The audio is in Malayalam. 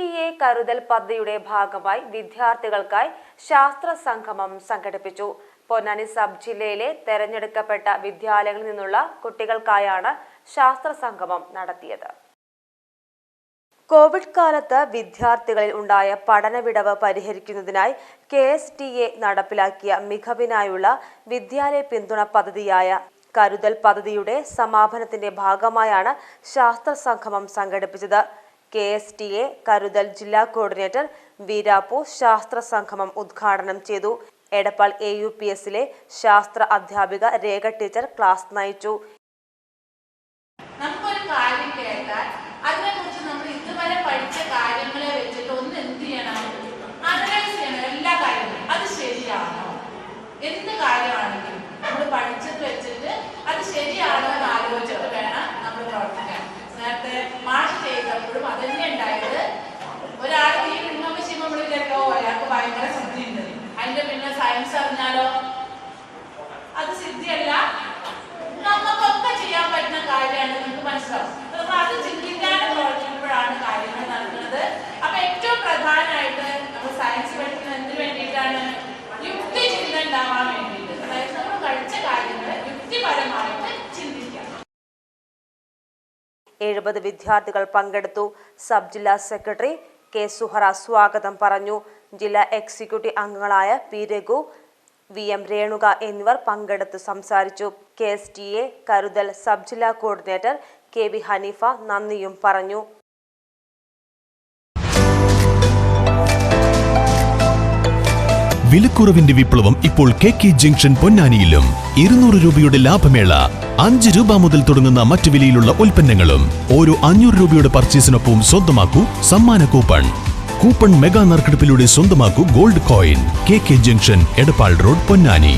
ടി എ കരുതൽ പദ്ധതിയുടെ ഭാഗമായി വിദ്യാർത്ഥികൾക്കായി ശാസ്ത്ര സംഗമം സംഘടിപ്പിച്ചു. പൊന്നാനി സബ് ജില്ലയിലെ തെരഞ്ഞെടുക്കപ്പെട്ട വിദ്യാലയങ്ങളിൽ നിന്നുള്ള കുട്ടികൾക്കായാണ് ശാസ്ത്ര സംഗമം നടത്തിയത്. കോവിഡ് കാലത്ത് വിദ്യാർത്ഥികളിൽ ഉണ്ടായ പഠനവിടവ് പരിഹരിക്കുന്നതിനായി കെ എസ് ടി എ നടപ്പിലാക്കിയ മികവിനായുള്ള വിദ്യാലയ പിന്തുണ പദ്ധതിയായ കരുതൽ പദ്ധതിയുടെ സമാപനത്തിന്റെ ഭാഗമായാണ് ശാസ്ത്ര സംഗമം സംഘടിപ്പിച്ചത്. കെ എസ് ടി എ കരുതൽ ജില്ലാ കോർഡിനേറ്റർ വീരാപ്പു ശാസ്ത്ര സംഗമം ഉദ്ഘാടനം ചെയ്തു. എടപ്പാൾ എ യു പി എസിലെ ശാസ്ത്ര അധ്യാപിക രേഖ ടീച്ചർ ക്ലാസ് നയിച്ചു. എന്ത് കാര്യമാണെങ്കിലും നമ്മൾ പഠിച്ചത് വെച്ചിട്ട് അത് ശരിയാണോ? സയൻസ് അറിഞ്ഞാലോ അത് സിദ്ധിയല്ല. നമുക്കൊക്കെ ചെയ്യാൻ പറ്റുന്ന കാര്യമാണ് നിങ്ങൾക്ക് മനസ്സിലാവും. നമ്മൾ അത് ചിന്തിക്കാതെ പ്രവർത്തിക്കുമ്പോഴാണ് കാര്യങ്ങൾ നടക്കുന്നത്. അപ്പൊ ഏറ്റവും പ്രധാനമായിട്ട് നമ്മൾ സയൻസ് പഠിക്കുന്നത് എന്തിനു വേണ്ടിയിട്ടാണ്? യുക്തി ചിന്ത ഉണ്ടാവാൻ വേണ്ടിയിട്ട്. അതായത് നമ്മൾ കഴിച്ച കാര്യങ്ങൾ യുക്തിപരമായിട്ട് എഴുപത് വിദ്യാർത്ഥികൾ പങ്കെടുത്തു. സബ് ജില്ലാ സെക്രട്ടറി കെ സുഹറ സ്വാഗതം പറഞ്ഞു. ജില്ലാ എക്സിക്യൂട്ടീവ് അംഗങ്ങളായ P Raghu V M Renuka എന്നിവർ പങ്കെടുത്ത് സംസാരിച്ചു. കെ എസ് ടി എ കരുതൽ സബ് ജില്ലാ കോർഡിനേറ്റർ കെ വി ഹനീഫ നന്ദിയും പറഞ്ഞു. വിലക്കുറവിന്റെ വിപ്ലവം ഇപ്പോൾ കെ കെ ജംഗ്ഷൻ പൊന്നാനിയിലും. ഇരുന്നൂറ് രൂപയുടെ ലാഭമേള അഞ്ച് രൂപ മുതൽ തുടങ്ങുന്ന മറ്റു വിലയിലുള്ള ഉൽപ്പന്നങ്ങളും ഓരോ അഞ്ഞൂറ് രൂപയുടെ പർച്ചേസിനൊപ്പം സ്വന്തമാക്കൂ സമ്മാന കൂപ്പൺ. കൂപ്പൺ മെഗാ നറുക്കെടുപ്പിലൂടെ സ്വന്തമാക്കൂ gold coin. K K junction Edappal road Ponnani.